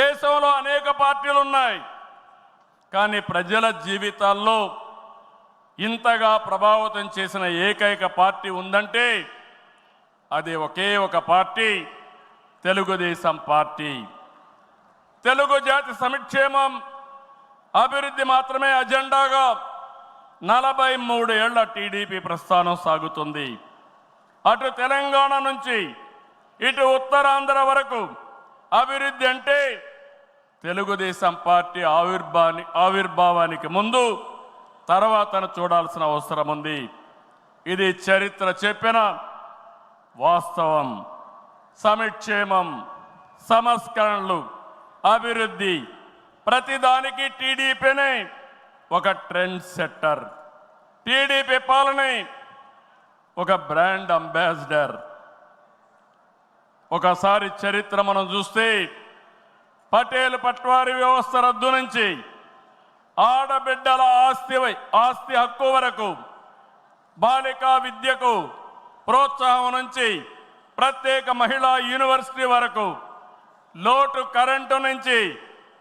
దేశంలో అనేక పార్టీలు ఉన్నాయి. కానీ ప్రజల జీవితాల్లో ఇంతగా ప్రభావితం చేసిన ఏకైక పార్టీ ఉందంటే అది ఒకే ఒక పార్టీ తెలుగుదేశం పార్టీ. తెలుగు జాతి సంక్షేమం అభివృద్ధి మాత్రమే అజెండాగా నలభై మూడు ఏళ్ళ టీడీపీ ప్రస్థానం సాగుతుంది. అటు తెలంగాణ నుంచి ఇటు ఉత్తరాంధ్ర వరకు అభివృద్ధి అంటే తెలుగుదేశం పార్టీ ఆవిర్భాని ఆవిర్భావానికి ముందు తర్వాతను చూడాల్సిన అవసరం ఉంది. ఇది చరిత్ర చెప్పిన వాస్తవం. సమిక్షేమం సంస్కరణలు అభివృద్ధి ప్రతిదానికి టీడీపీనే ఒక ట్రెండ్ సెట్టర్. టీడీపీ పాలనే ఒక బ్రాండ్ అంబాసిడర్. ఒకసారి చరిత్ర మనం చూస్తే పటేల్ పట్వారి వ్యవస్థ రద్దు నుంచి ఆడబిడ్డల ఆస్తి వై- ఆస్తి హక్కు వరకు బాలికా విద్యకు ప్రోత్సాహం నుంచి ప్రత్యేక మహిళా యూనివర్సిటీ వరకు లోటు కరెంటు నుంచి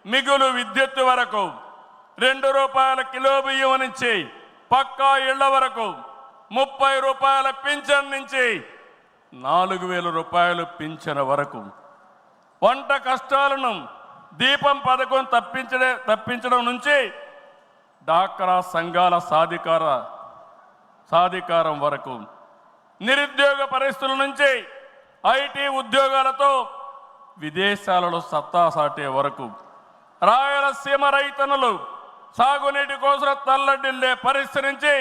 మిగులు విద్యుత్తు వరకు రెండు రూపాయల కిలో బియ్యం నుంచి పక్కా ఇళ్ళ వరకు ముప్పై రూపాయల పింఛన్ నుంచి నాలుగు వేల రూపాయలు పింఛన వరకు. వంట కష్టాలను దీపం పథకం తప్పించడే తప్పించడం నుంచి డాక్రా సంఘాల సాధికార సాధికారం వరకు. నిరుద్యోగ పరిస్థితుల నుంచి ఐటీ ఉద్యోగాలతో విదేశాలలో సత్తా సాటే వరకు. రాయలసీమ రైతన్నులు సాగునీటి కోసం తల్లడిల్లే పరిస్థితి నుంచి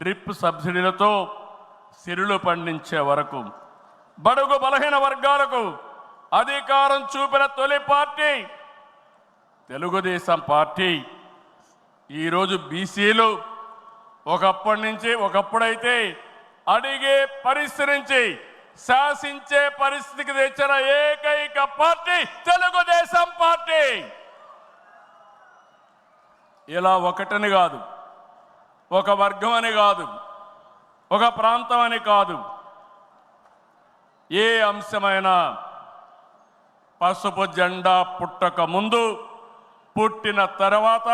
డ్రిప్ సబ్సిడీలతో సిరులు పండించే వరకు బడుగు బలహీన వర్గాలకు అధికారం చూపిన తొలి పార్టీ తెలుగుదేశం పార్టీ. ఈరోజు బీసీలు ఒకప్పటి నుంచి ఒకప్పుడైతే అడిగే పరిస్థితి నుంచి శాసించే పరిస్థితికి తెచ్చిన ఏకైక పార్టీ తెలుగుదేశం పార్టీ. ఇలా ఒకటని కాదు ఒక వర్గం అని కాదు ఒక ప్రాంతం అని కాదు. ఏ అంశమైనా పసుపు జెండా పుట్టక ముందు పుట్టిన తర్వాత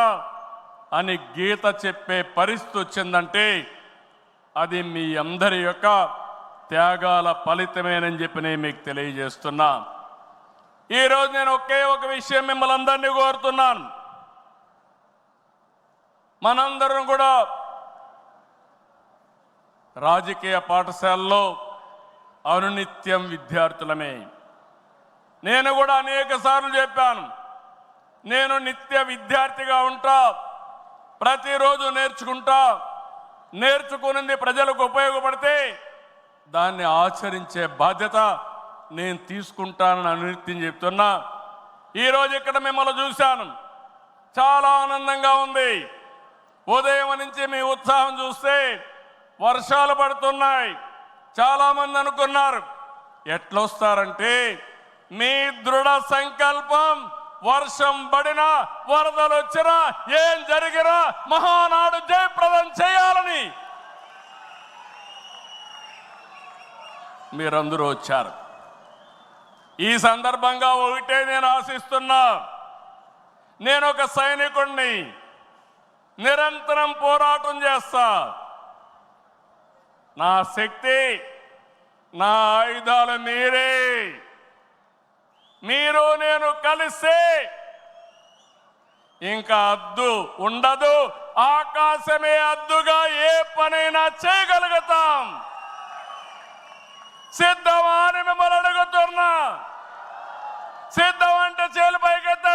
అని గీత చెప్పే పరిస్థితి వచ్చిందంటే అది మీ అందరి యొక్క త్యాగాల ఫలితమేనని చెప్పి నేను మీకు తెలియజేస్తున్నా. ఈరోజు నేను ఒకే ఒక విషయం మిమ్మల్ని అందరినీ కోరుతున్నాను. మనందరం కూడా రాజకీయ పాఠశాలలో అనునిత్యం విద్యార్థులమే. నేను కూడా అనేక సార్లు చెప్పాను నేను నిత్య విద్యార్థిగా ఉంటా ప్రతిరోజు నేర్చుకుంటా నేర్చుకునింది ప్రజలకు ఉపయోగపడితే దాన్ని ఆచరించే బాధ్యత నేను తీసుకుంటానని అనునిత్యం చెప్తున్నా. ఈరోజు ఇక్కడ మిమ్మల్ని చూశాను చాలా ఆనందంగా ఉంది. ఉదయం నుంచి మీ ఉత్సాహం చూస్తే వర్షాలు పడుతున్నాయి. చాలామంది అనుకున్నారు ఎట్లొస్తారంటే మీ దృఢ సంకల్పం వర్షం పడినా వరదలు వచ్చినా ఏం జరిగినా మహానాడు జయప్రదం చేయాలని. మీరందరూ వచ్చారు. ఈ సందర్భంగా ఒకటే నేను ఆశిస్తున్నా. నేను ఒక సైనికుణ్ణి. నిరంతరం పోరాటం చేస్తా. నా శక్తి నా ఆయుధాలు మీరే. మీరు నేను కలిస్తే ఇంకా అద్దు ఉండదు ఆకాశమే అద్దుగా ఏ పనైనా చేయగలుగుతాం. సిద్ధమా అని మిమ్మల్ని అడుగుతున్నా. సిద్ధం అంటే చేలు పైకెత్త